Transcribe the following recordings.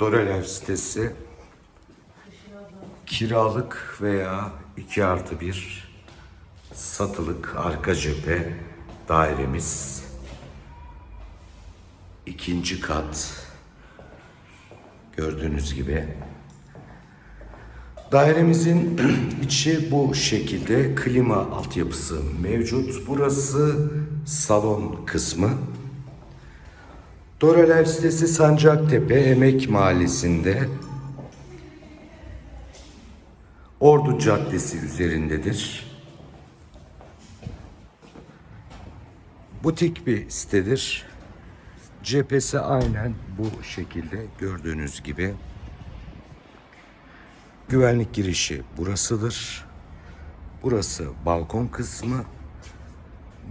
Dorelev sitesi kiralık veya 2 artı 1 satılık arka cephe dairemiz ikinci kat. Gördüğünüz gibi. Dairemizin içi bu şekilde klima altyapısı mevcut. Burası salon kısmı Doralev sitesi Sancaktepe Emek Mahallesi'nde Ordu Caddesi üzerindedir. Butik bir sitedir. Cephesi aynen bu şekilde gördüğünüz gibi. Güvenlik girişi burasıdır. Burası balkon kısmı.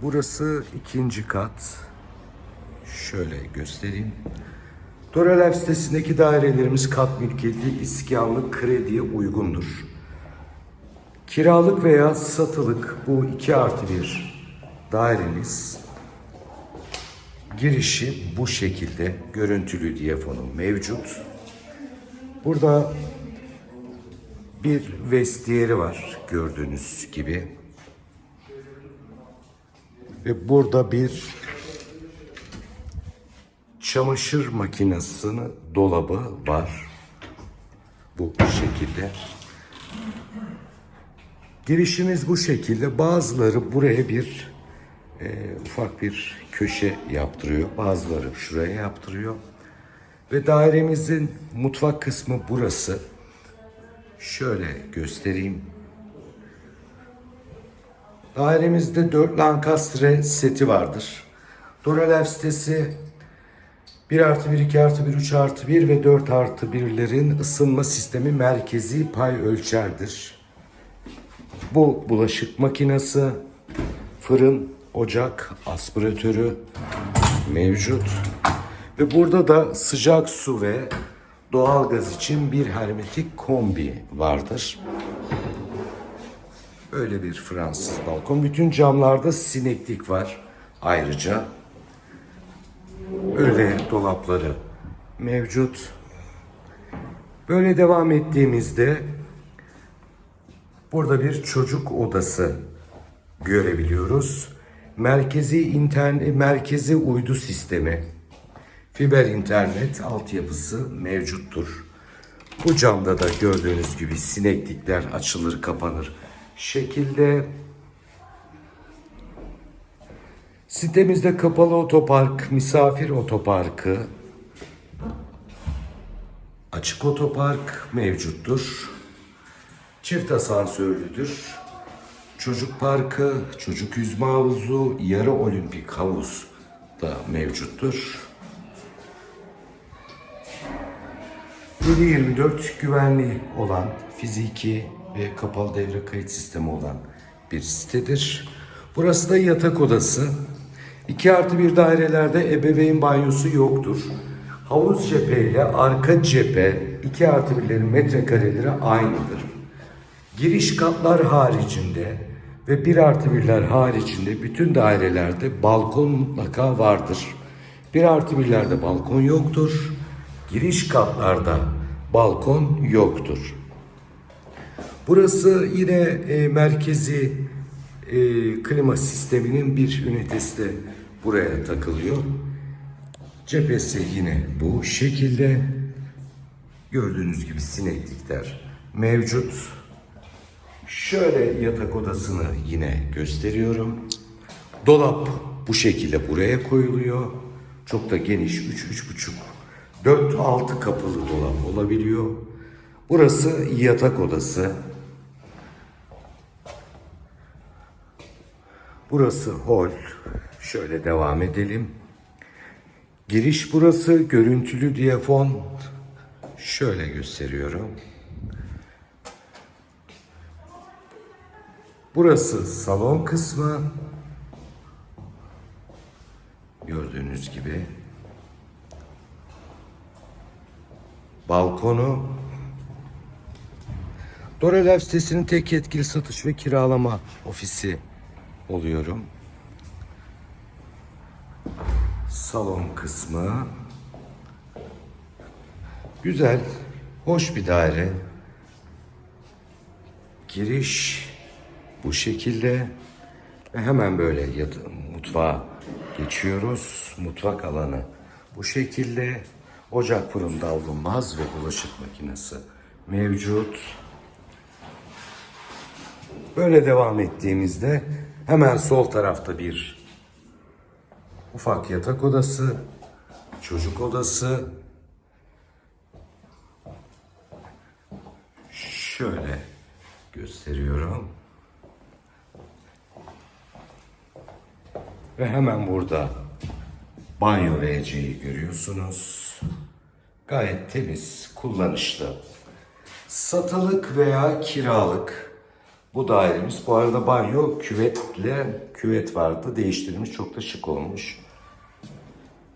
Burası ikinci kat. Şöyle göstereyim. Doralev sitesindeki dairelerimiz kat mülkiyetli, iskanlı, krediye uygundur. Kiralık veya satılık bu 2 artı 1 dairemiz girişi bu şekilde görüntülü diyafonu mevcut. Burada bir vestiyeri var gördüğünüz gibi. Ve burada bir çamaşır makinesini dolabı var. Bu şekilde. Girişimiz bu şekilde. Bazıları buraya bir e, ufak bir köşe yaptırıyor. Bazıları şuraya yaptırıyor. Ve dairemizin mutfak kısmı burası. Şöyle göstereyim. Dairemizde 4 Lancastre seti vardır. Doralev sitesi 1 artı 1, 2 artı 1, 3 artı 1 ve 4 artı 1'lerin ısınma sistemi merkezi pay ölçerdir. Bu bulaşık makinesi, fırın, ocak, aspiratörü mevcut. Ve burada da sıcak su ve doğalgaz için bir hermetik kombi vardır. Böyle bir Fransız balkon. Bütün camlarda sineklik var ayrıca. Öyle dolapları mevcut. Böyle devam ettiğimizde burada bir çocuk odası görebiliyoruz. Merkezi internet merkezi uydu sistemi fiber internet altyapısı mevcuttur. Bu camda da gördüğünüz gibi sineklikler açılır kapanır şekilde Sitemizde kapalı otopark, misafir otoparkı, açık otopark mevcuttur. Çift asansörlüdür. Çocuk parkı, çocuk yüzme havuzu, yarı olimpik havuz da mevcuttur. 7-24 güvenli olan fiziki ve kapalı devre kayıt sistemi olan bir sitedir. Burası da yatak odası. 2 artı 1 dairelerde ebeveyn banyosu yoktur. Havuz cephe ile arka cephe 2 artı 1'lerin metrekareleri aynıdır. Giriş katlar haricinde ve 1 artı 1'ler haricinde bütün dairelerde balkon mutlaka vardır. 1 artı 1'lerde balkon yoktur. Giriş katlarda balkon yoktur. Burası yine e, merkezi e, klima sisteminin bir ünitesi de buraya takılıyor. Cephesi yine bu şekilde. Gördüğünüz gibi sineklikler mevcut. Şöyle yatak odasını yine gösteriyorum. Dolap bu şekilde buraya koyuluyor. Çok da geniş 3 3,5 4 6 kapılı dolap olabiliyor. Burası yatak odası. Burası hol. Şöyle devam edelim. Giriş burası. Görüntülü diyafon. Şöyle gösteriyorum. Burası salon kısmı. Gördüğünüz gibi. Balkonu. Dorelev sitesinin tek yetkili satış ve kiralama ofisi oluyorum. Salon kısmı. Güzel, hoş bir daire. Giriş bu şekilde ve hemen böyle mutfağa geçiyoruz. Mutfak alanı bu şekilde. Ocak fırın davlumbaz ve bulaşık makinesi mevcut. Böyle devam ettiğimizde hemen sol tarafta bir ufak yatak odası, çocuk odası. Şöyle gösteriyorum. Ve hemen burada banyo WC'yi görüyorsunuz. Gayet temiz, kullanışlı. Satılık veya kiralık bu dairemiz. Bu arada banyo küvetle küvet vardı. Değiştirilmiş. Çok da şık olmuş.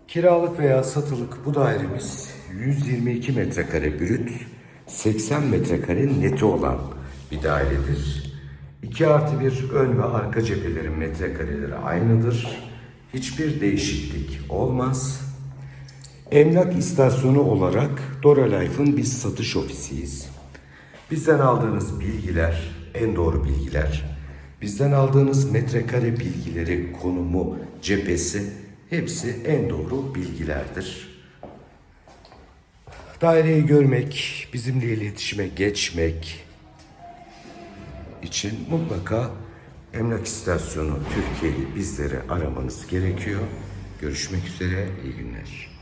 Kiralık veya satılık bu dairemiz 122 metrekare brüt, 80 metrekare neti olan bir dairedir. 2 artı 1 ön ve arka cephelerin metrekareleri aynıdır. Hiçbir değişiklik olmaz. Emlak istasyonu olarak Dora Life'ın biz satış ofisiyiz. Bizden aldığınız bilgiler en doğru bilgiler. Bizden aldığınız metrekare bilgileri, konumu, cephesi hepsi en doğru bilgilerdir. Daireyi görmek, bizimle iletişime geçmek için mutlaka emlak istasyonu Türkiye'yi bizleri aramanız gerekiyor. Görüşmek üzere, iyi günler.